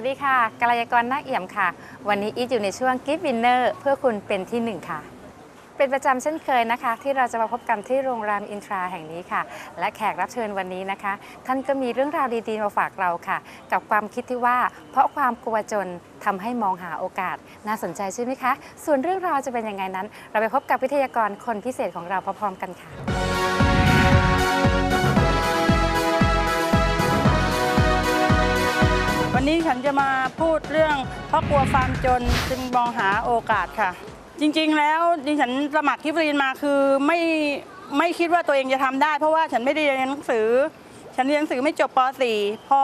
วัสดีค่ะกัลยากรนาเอี่ยมค่ะ วันนี้อีทอยู่ในช่วง Gift Winner เพื่อคุณเป็นที่หนึ่งค่ะ เป็นประจำเช่นเคยนะคะ ที่เราจะมาพบกันที่โรงแรมอินทราแห่งนี้ค่ะ และแขกรับเชิญวันนี้นะคะ ท่านก็มีเรื่องราวดีๆมาฝากเราค่ะ กับความคิดที่ว่า เพราะความกลัวจนทำให้มองหาโอกาสน่าสนใจใช่ไหมคะ ส่วนเรื่องราวจะเป็นยังไงนั้น เราไปพบกับวิทยากรคนพิเศษของเราพร้อมๆกันค่ะ นี้ฉันจะมาพูดเรื่องเพราะกลัวความจนจึงมองหาโอกาสค่ะ จริงๆ แล้วดิฉันสมัครที่ฟรีนมาคือไม่ไม่คิดว่าตัวเองจะทำได้ เพราะว่าฉันไม่ได้เรียนหนังสือ ฉันเรียนหนังสือไม่จบป .4 พอ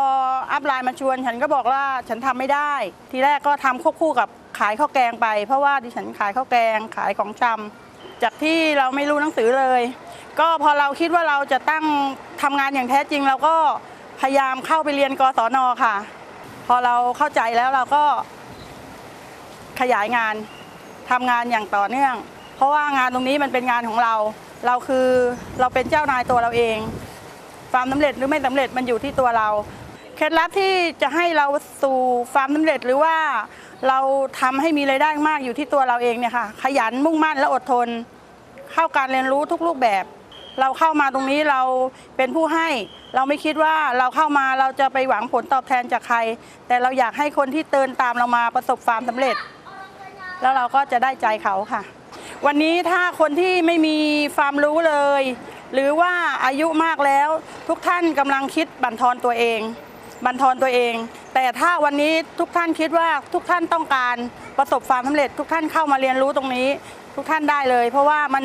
อัพไลน์มาชวน ฉันก็บอกว่าฉันทำไม่ได้ ทีแรกก็ทำควบคู่กับขายข้าวแกงไป เพราะว่าดิฉันขายข้าวแกงขายของชำจากที่เราไม่รู้หนังสือเลย ก็พอเราคิดว่าเราจะตั้งทำงานอย่างแท้จริงเราก็พยายามเข้าไปเรียนกศนค่ะ พอเราเข้าใจแล้วเราก็ขยายงานทำงานอย่างต่อเนื่อง เพราะว่างานตรงนี้มันเป็นงานของเรา เราคือเราเป็นเจ้านายตัวเราเองความสำเร็จหรือไม่สำเร็จมันอยู่ที่ตัวเรา เคล็ดลับที่จะให้เราสู่ความสำเร็จหรือว่าเราทำให้มีรายได้มากอยู่ที่ตัวเราเองเนี่ยค่ะขยันมุ่งมั่นและอดทน เข้าการเรียนรู้ทุกรูปแบบ เราเข้ามาตรงนี้เราเป็นผู้ให้ เราไม่คิดว่าเราเข้ามาเราจะไปหวังผลตอบแทนจากใคร แต่เราอยากให้คนที่เตือนตามเรามาประสบความสำเร็จ แล้วเราก็จะได้ใจเขาค่ะ วันนี้ถ้าคนที่ไม่มีความรู้เลย หรือว่าอายุมากแล้ว ทุกท่านกำลังคิดบั่นทอนตัวเอง บั่นทอนตัวเอง แต่ถ้าวันนี้ทุกท่านคิดว่าทุกท่านต้องการประสบความสำเร็จ ทุกท่านเข้ามาเรียนรู้ตรงนี้ ทุกท่านได้เลย เพราะว่ามัน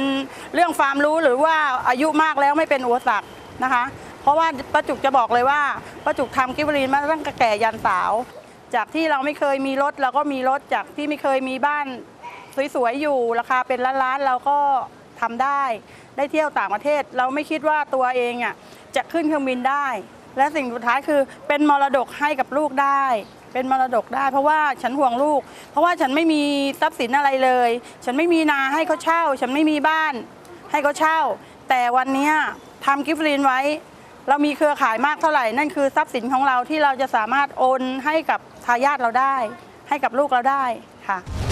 เรื่องความรู้หรือว่าอายุมากแล้วไม่เป็นอุปสรรคนะคะ เพราะว่าป้าจุกจะบอกเลยว่าป้าจุกทำกิฟต์รีนมาตั้งแต่แก่ยันสาว จากที่เราไม่เคยมีรถเราก็มีรถจากที่ไม่เคยมีบ้านสวยๆอยู่ราคาเป็นล้านๆเราก็ทำได้ ได้เที่ยวต่างประเทศ เราไม่คิดว่าตัวเองอะจะขึ้นเครื่องบินได้ และสิ่งสุดท้ายคือเป็นมรดกให้กับลูกได้ เป็นมรดกได้ เพราะว่าฉันห่วงลูก เพราะว่าฉันไม่มีทรัพย์สินอะไรเลย ฉันไม่มีนาให้เขาเช่า ฉันไม่มีบ้านให้เขาเช่า แต่วันนี้ทำกิฟต์รีนไว้ เรามีเครือข่ายมากเท่าไหร่ นั่นคือทรัพย์สินของเราที่เราจะสามารถโอนให้กับทายาทเราได้ ให้กับลูกเราได้ค่ะ